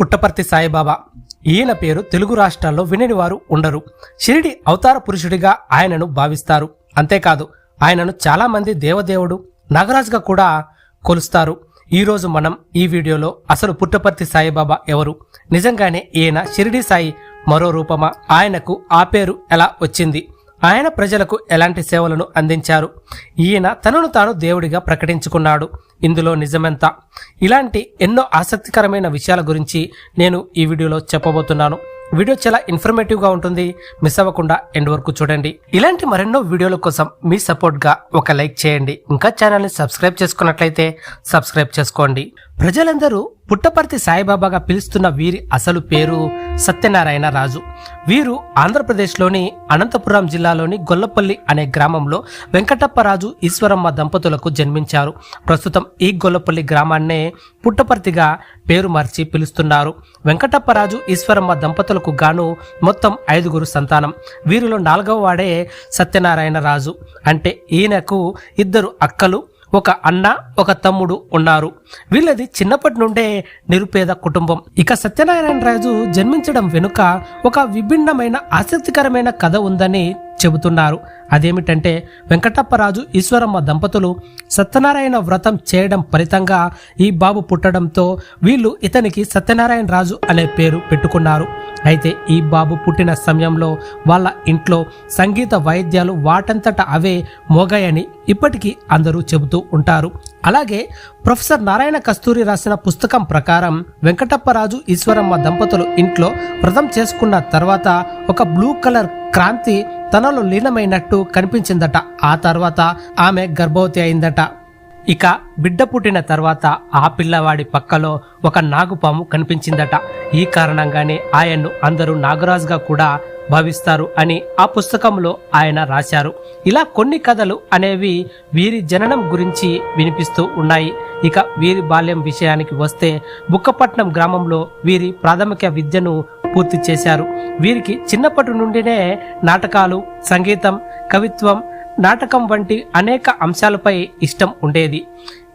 పుట్టపర్తి సాయిబాబా. ఈయన పేరు తెలుగు రాష్ట్రాల్లో వినని వారు ఉండరు. షిరిడి అవతార పురుషుడిగా ఆయనను భావిస్తారు. అంతేకాదు ఆయనను చాలా మంది దేవదేవుడు నాగరాజుగా కూడా కొలుస్తారు. ఈరోజు మనం ఈ వీడియోలో అసలు పుట్టపర్తి సాయిబాబా ఎవరు? నిజంగానే ఈయన షిరిడి సాయి మరో రూపమా? ఆయనకు ఆ పేరు ఎలా వచ్చింది? ఆయన ప్రజలకు ఎలాంటి సేవలను అందించారు? ఈయన తనను తాను దేవుడిగా ప్రకటించుకున్నాడు. ఇందులో నిజమెంత? ఇలాంటి ఎన్నో ఆసక్తికరమైన విషయాల గురించి నేను ఈ వీడియోలో చెప్పబోతున్నాను. వీడియో చాలా ఇన్ఫర్మేటివ్గా ఉంటుంది. మిస్ అవ్వకుండా ఎండ్ వరకు చూడండి. ఇలాంటి మరెన్నో వీడియోల కోసం మీ సపోర్ట్గా ఒక లైక్ చేయండి. ఇంకా ఛానల్ని సబ్స్క్రైబ్ చేసుకున్నట్లయితే సబ్స్క్రైబ్ చేసుకోండి. ప్రజలందరూ పుట్టపర్తి సాయిబాబాగా పిలుస్తున్న వీరి అసలు పేరు సత్యనారాయణ రాజు. వీరు ఆంధ్రప్రదేశ్లోని అనంతపురం జిల్లాలోని గొల్లపల్లి అనే గ్రామంలో వెంకటప్పరాజు ఈశ్వరమ్మ దంపతులకు జన్మించారు. ప్రస్తుతం ఈ గొల్లపల్లి గ్రామాన్నే పుట్టపర్తిగా పేరు మార్చి పిలుస్తున్నారు. వెంకటప్పరాజు ఈశ్వరమ్మ దంపతులకు గాను మొత్తం ఐదుగురు సంతానం. వీరిలో నాలుగవ వాడే సత్యనారాయణ రాజు. అంటే ఈయనకు ఇద్దరు అక్కలు ఒక అన్న ఒక తమ్ముడు ఉన్నారు. వీళ్ళది చిన్నప్పటి నుండే నిరుపేద కుటుంబం. ఇక సత్యనారాయణ రాజు జన్మించడం వెనుక ఒక విభిన్నమైన ఆసక్తికరమైన కథ ఉందని చెబుతున్నారు. అదేమిటంటే వెంకటప్పరాజు ఈశ్వరమ్మ దంపతులు సత్యనారాయణ వ్రతం చేయడం ఫలితంగా ఈ బాబు పుట్టడంతో వీళ్ళు ఇతనికి సత్యనారాయణ రాజు అనే పేరు పెట్టుకున్నారు. అయితే ఈ బాబు పుట్టిన సమయంలో వాళ్ళ ఇంట్లో సంగీత వాయిద్యాలు వాటంతట అవే మోగాయని ఇప్పటికీ అందరూ చెబుతూ ఉంటారు. అలాగే ప్రొఫెసర్ నారాయణ కస్తూరి రాసిన పుస్తకం ప్రకారం వెంకటప్పరాజు ఈశ్వరమ్మ దంపతులు ఇంట్లో వ్రతం చేసుకున్న తర్వాత ఒక బ్లూ కలర్ క్రాంతి తనలో లీనమైనట్టు కనిపించిందట. ఆ తర్వాత ఆమె గర్భవతి అయిందట. ఇక బిడ్డ పుట్టిన తర్వాత ఆ పిల్లవాడి పక్కలో ఒక నాగుపాము కనిపించిందట. ఈ కారణంగానే ఆయన్ను అందరూ నాగరాజుగా కూడా భావిస్తారు అని ఆ పుస్తకంలో ఆయన రాశారు. ఇలా కొన్ని కథలు అనేవి వీరి జననం గురించి వినిపిస్తూ ఉన్నాయి. ఇక వీరి బాల్యం విషయానికి వస్తే బుక్కపట్నం గ్రామంలో వీరి ప్రాథమిక విద్యను పూర్తి చేశారు. వీరికి చిన్నప్పటి నుండినే నాటకాలు సంగీతం కవిత్వం నాటకం వంటి అనేక అంశాలపై ఇష్టం ఉండేది.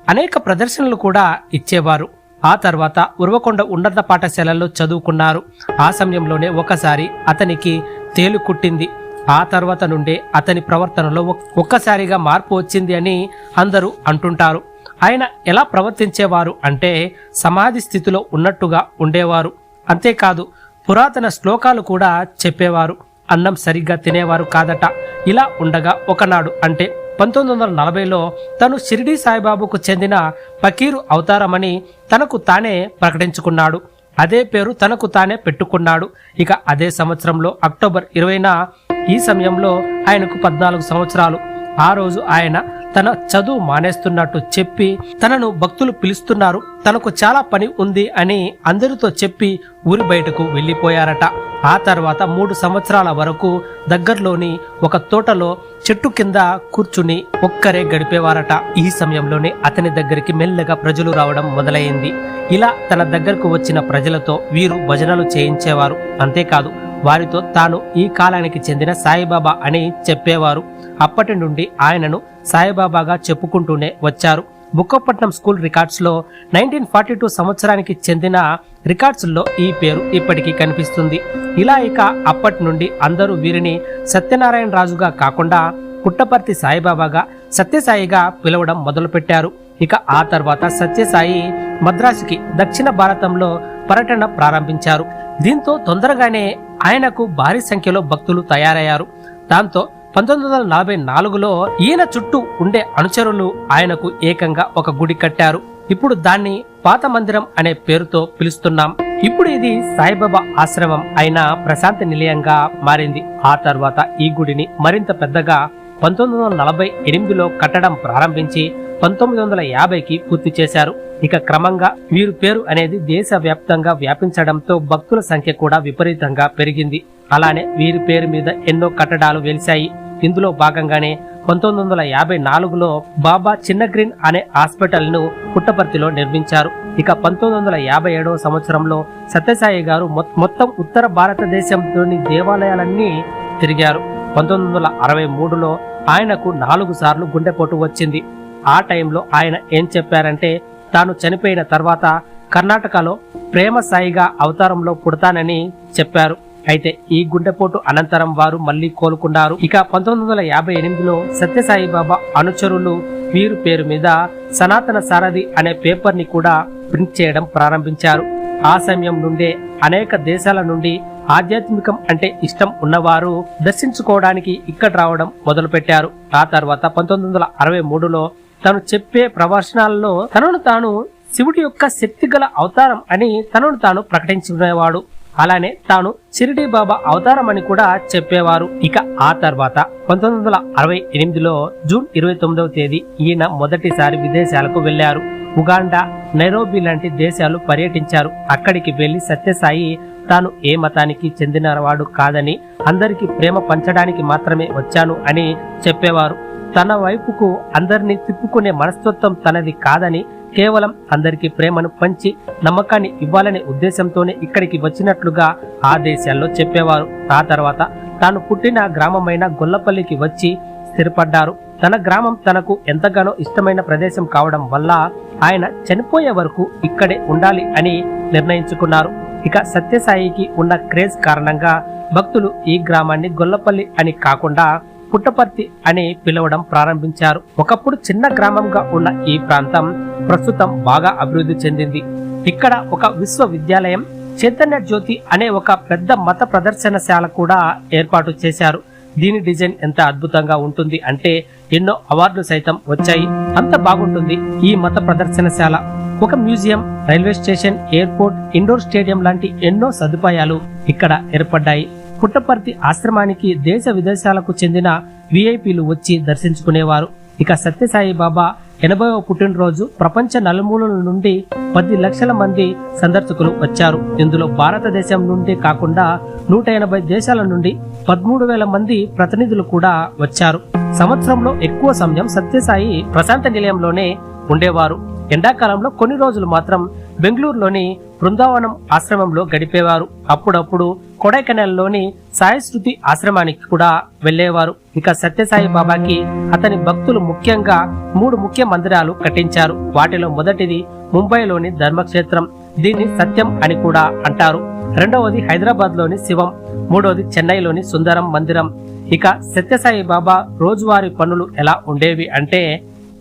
అనేక ప్రదర్శనలు కూడా ఇచ్చేవారు. ఆ తర్వాత ఉరవకొండ ఉన్నత పాఠశాలల్లో చదువుకున్నారు. ఆ సమయంలోనే ఒకసారి అతనికి తేలు కుట్టింది. ఆ తర్వాత నుండే అతని ప్రవర్తనలో ఒక్కసారిగా మార్పు వచ్చింది అని అందరూ అంటుంటారు. ఆయన ఎలా ప్రవర్తించేవారు అంటే సమాధి స్థితిలో ఉన్నట్టుగా ఉండేవారు. అంతేకాదు పురాతన శ్లోకాలు కూడా చెప్పేవారు. అన్నం సరిగ్గా తినేవారు కాదట. ఇలా ఉండగా ఒకనాడు అంటే పంతొమ్మిది వందల నలభైలో తను షిరిడి సాయిబాబుకు చెందిన ఫకీరు అవతారమని తనకు తానే ప్రకటించుకున్నాడు. అదే పేరు తనకు తానే పెట్టుకున్నాడు. ఇక అదే సంవత్సరంలో అక్టోబర్ ఇరవైన ఈ సమయంలో ఆయనకు పద్నాలుగు సంవత్సరాలు. ఆ రోజు ఆయన తన చదువు మానేస్తున్నట్టు చెప్పి తనను భక్తులు పిలుస్తున్నారు. తనకు చాలా పని ఉంది అని అందరితో చెప్పి ఊరి బయటకు వెళ్ళిపోయారట. ఆ తర్వాత మూడు సంవత్సరాల వరకు దగ్గరలోని ఒక తోటలో చెట్టు కింద కూర్చుని ఒక్కరే గడిపేవారట. ఈ సమయంలోనే అతని దగ్గరికి మెల్లగా ప్రజలు రావడం మొదలైంది. ఇలా తన దగ్గరకు వచ్చిన ప్రజలతో వీరు భజనలు చేయించేవారు. అంతేకాదు వారితో తాను ఈ కాలానికి చెందిన సాయిబాబా అని చెప్పేవారు. అప్పటి నుండి ఆయనను సాయిబాబాగా చెప్పుకుంటూనే వచ్చారు. బుక్కపట్నం స్కూల్ రికార్డ్స్లో నైన్టీన్ ఫార్టీ టూ సంవత్సరానికి చెందిన రికార్డ్స్లో ఈ పేరు ఇప్పటికీ కనిపిస్తుంది. ఇలా ఇక అప్పటి నుండి అందరూ వీరిని సత్యనారాయణ రాజుగా కాకుండా పుట్టపర్తి సాయిబాబాగా సత్యసాయిగా పిలవడం మొదలుపెట్టారు. ఇక ఆ తర్వాత సత్యసాయి మద్రాసుకి దక్షిణ భారతంలో పర్యటన ప్రారంభించారు. దీంతో తొందరగానే ఆయనకు భారీ సంఖ్యలో భక్తులు తయారయ్యారు. దాంతో పంతొమ్మిది వందల నలభై నాలుగులో ఈయన చుట్టూ ఉండే అనుచరులు ఆయనకు ఏకంగా ఒక గుడి కట్టారు. ఇప్పుడు దాన్ని పాత మందిరం అనే పేరుతో పిలుస్తున్నాం. ఇప్పుడు ఇది సాయిబాబా ఆశ్రమం అయిన ప్రశాంత నిలయంగా మారింది. ఆ తర్వాత ఈ గుడిని మరింత పెద్దగా పంతొమ్మిది వందల నలభై ఎనిమిదిలో కట్టడం ప్రారంభించి పంతొమ్మిది వందల యాభైకి పూర్తి చేశారు. ఇక క్రమంగా వీరి పేరు అనేది దేశవ్యాప్తంగా వ్యాపించడంతో భక్తుల సంఖ్య కూడా విపరీతంగా పెరిగింది. అలానే వీరి పేరు మీద ఎన్నో కట్టడాలు వెలిశాయి. ఇందులో భాగంగానే పంతొమ్మిది వందల యాభై నాలుగులో బాబా చిన్న గ్రీన్ అనే హాస్పిటల్ను పుట్టపర్తిలో నిర్మించారు. ఇక పంతొమ్మిది వందల యాభై ఏడవ సంవత్సరంలో సత్యసాయి గారు మొత్తం ఉత్తర భారతదేశంలోని దేవాలయాలన్నీ తిరిగారు. పంతొమ్మిది వందల అరవై మూడులో ఆయనకు నాలుగు సార్లు గుండెపోటు వచ్చింది. ఆ టైంలో ఆయన ఏం చెప్పారంటే తాను చనిపోయిన తర్వాత కర్ణాటకలో ప్రేమ సాయిగా అవతారంలో పుడతానని చెప్పారు. అయితే ఈ గుండెపోటు అనంతరం వారు మళ్ళీ కోలుకున్నారు. ఇక పంతొమ్మిది వందల యాభై ఎనిమిదిలో సత్యసాయి బాబా అనుచరులు వీరు పేరు మీద సనాతన సారథి అనే పేపర్ని కూడా ప్రింట్ చేయడం ప్రారంభించారు. ఆ సమయం నుండే అనేక దేశాల నుండి ఆధ్యాత్మికం అంటే ఇష్టం ఉన్నవారు దర్శించుకోవడానికి ఇక్కడ రావడం మొదలుపెట్టారు. ఆ తర్వాత పంతొమ్మిది వందల అరవై మూడులో తను చెప్పే ప్రవచనాలలో తనను తాను శివుడి యొక్క శక్తిగల అవతారం అని తనను తాను ప్రకటించుకునేవాడు. అలానే తాను షిరిడి బాబా అవతారం అని కూడా చెప్పేవారు. ఇక ఆ తర్వాత పంతొమ్మిది వందల అరవై ఎనిమిదిలో జూన్ ఇరవై తొమ్మిదవ తేదీ ఈయన మొదటిసారి విదేశాలకు వెళ్ళారు ఉగాండా నైరోబి లాంటి దేశాలు పర్యటించారు. అక్కడికి వెళ్ళి సత్యసాయి తాను ఏ మతానికి చెందినవాడు కాదని అందరికీ ప్రేమ పంచడానికి మాత్రమే వచ్చాను అని చెప్పేవారు. తన వైపుకు అందరినీ తిప్పుకునే మనస్తత్వం తనది కాదని కేవలం అందరికీ ప్రేమను పంచి నమ్మకాన్ని ఇవ్వాలనే ఉద్దేశంతోనే ఇక్కడికి వచ్చినట్లుగా ఆ దేశాల్లో చెప్పేవారు. ఆ తర్వాత తాను పుట్టిన గ్రామమైన గొల్లపల్లికి వచ్చి స్థిరపడ్డారు. తన గ్రామం తనకు ఎంతగానో ఇష్టమైన ప్రదేశం కావడం వల్ల ఆయన చనిపోయే వరకు ఇక్కడే ఉండాలి అని నిర్ణయించుకున్నారు. ఇక సత్యసాయికి ఉన్న క్రేజ్ కారణంగా భక్తులు ఈ గ్రామాన్ని గొల్లపల్లి అని కాకుండా పుట్టపర్తి అని పిలవడం ప్రారంభించారు. ఒకప్పుడు చిన్న గ్రామంగా ఉన్న ఈ ప్రాంతం ప్రస్తుతం బాగా అభివృద్ధి చెందింది. ఇక్కడ ఒక విశ్వవిద్యాలయం చైతన్య జ్యోతి అనే ఒక పెద్ద మత ప్రదర్శనశాల కూడా ఏర్పాటు చేశారు. దీని డిజైన్ ఎంత అద్భుతంగా ఉంటుంది అంటే ఎన్నో అవార్డులు సైతం వచ్చాయి. అంత బాగుంటుంది ఈ మత ప్రదర్శనశాల. ఒక museum railway station airport indoor stadium లాంటి ఎన్నో సదుపాయాలు ఇక్కడ ఏర్పడ్డాయి. పుట్టపర్తి ఆశ్రమానికి దేశ విదేశాలకు చెందిన విఐపీలు వచ్చి దర్శించుకునేవారు. ఇక సత్యసాయి బాబా ఎనభైవ పుట్టినరోజు ప్రపంచ నలుమూలల నుండి పది లక్షల మంది సందర్శకులు వచ్చారు. ఇందులో భారతదేశం నుండి కాకుండా నూట ఎనభై దేశాల నుండి పదమూడు వేల మంది ప్రతినిధులు కూడా వచ్చారు. సంవత్సరంలో ఎక్కువ సమయం సత్యసాయి ప్రశాంత నిలయంలోనే ఉండేవారు. ఎండాకాలంలో కొన్ని రోజులు మాత్రం బెంగళూరులోని బృందావనం ఆశ్రమంలో గడిపేవారు. అప్పుడప్పుడు కొడైకెనాల్లోని సాయశృతి ఆశ్రమానికి కూడా వెళ్ళేవారు ఇక సత్యసాయి బాబాకి అతని భక్తులు ముఖ్యంగా మూడు ముఖ్య మందిరాలు కట్టించారు. వాటిలో మొదటిది ముంబైలోని ధర్మక్షేత్రం. దీన్ని సత్యం అని కూడా అంటారు. రెండవది హైదరాబాద్లోని శివం. మూడవది చెన్నైలోని సుందరం మందిరం. ఇక సత్యసాయి బాబా రోజువారీ పనులు ఎలా ఉండేవి అంటే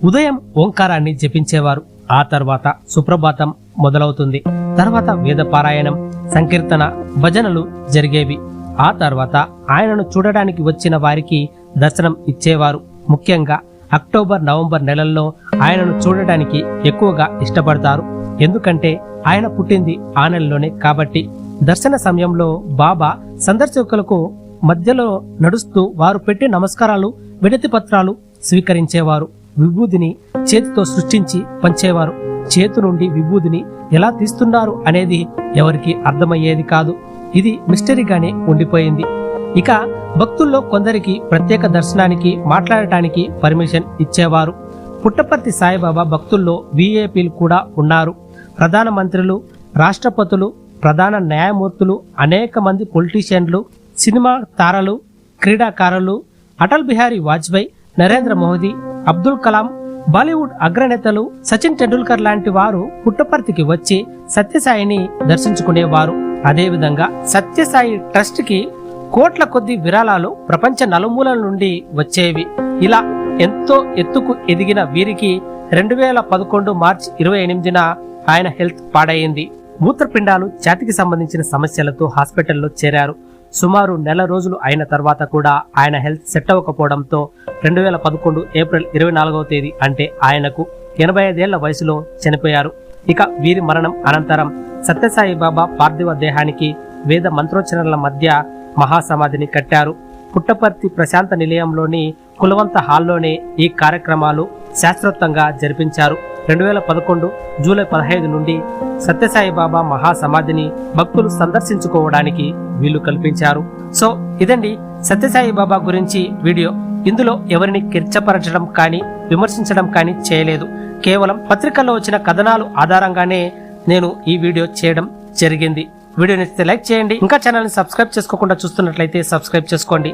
ఉదయం ఓంకారాన్ని జపించేవారు. ఆ తర్వాత సుప్రభాతం మొదలవుతుంది. తర్వాత వేద పారాయణం సంకీర్తన భజనలు జరిగేవి. ఆ తర్వాత ఆయనను చూడడానికి వచ్చిన వారికి దర్శనం ఇచ్చేవారు. ముఖ్యంగా అక్టోబర్ నవంబర్ నెలల్లో ఆయనను చూడడానికి ఎక్కువగా ఇష్టపడతారు. ఎందుకంటే ఆయన పుట్టింది ఆ నెలలోనే కాబట్టి. దర్శన సమయంలో బాబా సందర్శకులకు మధ్యలో నడుస్తూ వారు పెట్టి నమస్కారాలు విడతి పత్రాలు స్వీకరించేవారు. విభూదిని చేతితో సృష్టించి పంచేవారు. చేతు నుండి విభూదిని ఎలా తీస్తున్నారు అనేది ఎవరికి అర్థమయ్యేది కాదు. ఇది మిస్టరీగానే ఉండిపోయింది. ఇక భక్తుల్లో కొందరికి ప్రత్యేక దర్శనానికి మాట్లాడటానికి పర్మిషన్ ఇచ్చేవారు. పుట్టపర్తి సాయిబాబా భక్తుల్లో విఏపీలు కూడా ఉన్నారు. ప్రధాన మంత్రులు రాష్ట్రపతులు ప్రధాన న్యాయమూర్తులు అనేక మంది పొలిటీషియన్లు సినిమా తారలు క్రీడాకారులు అటల్ బిహారీ వాజ్పేయి నరేంద్ర మోదీ అబ్దుల్ కలాం బాలీవుడ్ అగ్రనేతలు సచిన్ టెండూల్కర్ లాంటి వారు పుట్టపర్తికి వచ్చి సత్యసాయిని దర్శించుకునేవారు. అదేవిధంగా సత్యసాయి ట్రస్ట్కి కోట్ల కొద్ది విరాళాలు ప్రపంచ నలుమూలల నుండి వచ్చేవి. ఇలా ఎంతో ఎత్తుకు ఎదిగిన వీరికి రెండు వేల పదకొండు మార్చి ఇరవై ఎనిమిదిన ఆయన హెల్త్ పాడైంది. మూత్రపిండాలు ఛాతికి సంబంధించిన సమస్యలతో హాస్పిటల్లో చేరారు. సుమారు నెల రోజులు అయిన తర్వాత కూడా ఆయన హెల్త్ సెట్ అవ్వకపోవడంతో రెండు వేల పదకొండు ఏప్రిల్ ఇరవై నాలుగవ తేదీ అంటే ఆయనకు ఎనభై ఐదేళ్ళ వయసులో చనిపోయారు. ఇక వీరి మరణం అనంతరం సత్యసాయి బాబా పార్థివ దేహానికి వేద మంత్రోచ్చరణల మధ్య మహాసమాధిని కట్టారు. పుట్టపర్తి ప్రశాంత నిలయంలోని కులవంత హాల్లోనే ఈ కార్యక్రమాలు శాస్త్రోక్తంగా జరిపించారు. రెండు వేల పదకొండు జూలై పదహైదు నుండి సత్యసాయి బాబా మహాసమాధిని భక్తులు సందర్శించుకోవడానికి వీలు కల్పించారు. సో ఇదండి సత్యసాయి బాబా గురించి వీడియో. ఇందులో ఎవరిని కిర్చపరచడం కానీ విమర్శించడం కానీ చేయలేదు. కేవలం పత్రికల్లో వచ్చిన కథనాలు ఆధారంగానే నేను ఈ వీడియో చేయడం జరిగింది. వీడియో నచ్చితే లైక్ చేయండి. ఇంకా ఛానల్ని సబ్స్క్రైబ్ చేసుకోకుండా చూస్తున్నట్లయితే సబ్స్క్రైబ్ చేసుకోండి.